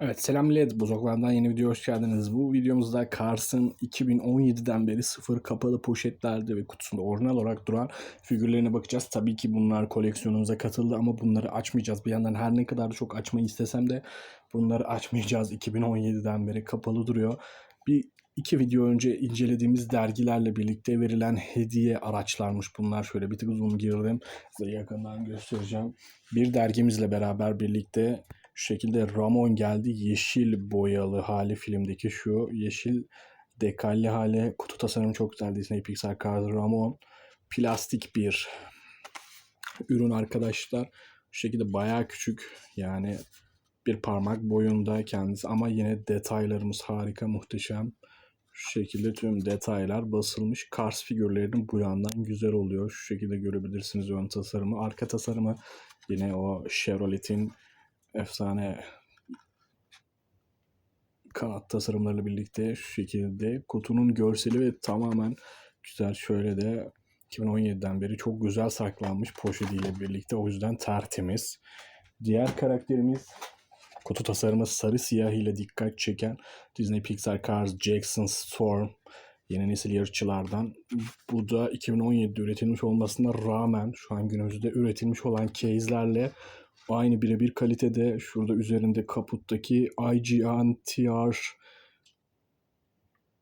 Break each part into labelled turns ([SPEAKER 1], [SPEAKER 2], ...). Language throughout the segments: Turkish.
[SPEAKER 1] Evet selam LED Bozoklardan yeni video hoş geldiniz. Bu videomuzda Cars'ın 2017'den beri sıfır kapalı poşetlerde ve kutusunda orijinal olarak duran figürlerine bakacağız. Tabii ki bunlar koleksiyonumuza katıldı ama bunları açmayacağız. Bir yandan her ne kadar çok açmayı istesem de bunları açmayacağız. 2017'den beri kapalı duruyor. Bir iki video önce incelediğimiz dergilerle birlikte verilen hediye araçlarmış bunlar. Şöyle bir tık uzun girdim. Size yakından göstereceğim. Bir dergimizle beraber birlikte şu şekilde Ramon geldi. Yeşil boyalı hali filmdeki şu yeşil dekalli hali. Kutu tasarımı çok güzel. Disney Pixar Cars Ramon. Plastik bir ürün arkadaşlar. Şu şekilde bayağı küçük. Yani bir parmak boyunda kendisi ama yine detaylarımız harika, muhteşem. Şu şekilde tüm detaylar basılmış. Cars figürlerinin bu yandan güzel oluyor. Şu şekilde görebilirsiniz ön tasarımı. Arka tasarımı yine o Chevrolet'in efsane kanat tasarımlarıyla birlikte şu şekilde kutunun görseli ve tamamen güzel şöyle de 2017'den beri çok güzel saklanmış poşetiyle birlikte o yüzden tertemiz. Diğer karakterimiz kutu tasarımı sarı siyah ile dikkat çeken Disney Pixar Cars Jackson Storm yeni nesil yarışçılardan. Bu da 2017'de üretilmiş olmasına rağmen şu an günümüzde üretilmiş olan case'lerle aynı birebir kalitede şurada üzerinde kaputtaki IGN TR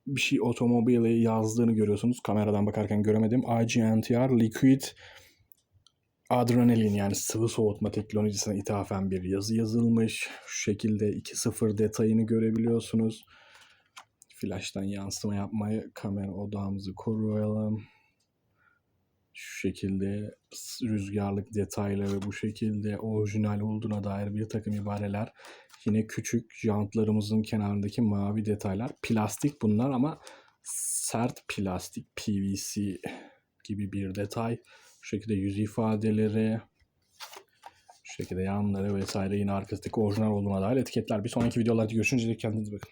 [SPEAKER 1] bir şey otomobili yazdığını görüyorsunuz. Kameradan bakarken göremedim. IGN TR Liquid Adrenalin yani sıvı soğutma teknolojisine ithafen bir yazı yazılmış. Şu şekilde 2.0 detayını görebiliyorsunuz. Flash'tan yansıma yapmayı kamera odağımızı koruyalım. Şu şekilde rüzgarlık detayları bu şekilde orijinal olduğuna dair bir takım ibareler. Yine küçük jantlarımızın kenarındaki mavi detaylar. Plastik bunlar ama sert plastik PVC gibi bir detay. Bu şekilde yüz ifadeleri, şekilde yanları vesaire yine arkasındaki orijinal olduğuna dair etiketler. Bir sonraki videolarda görüşünce kendinize bakın.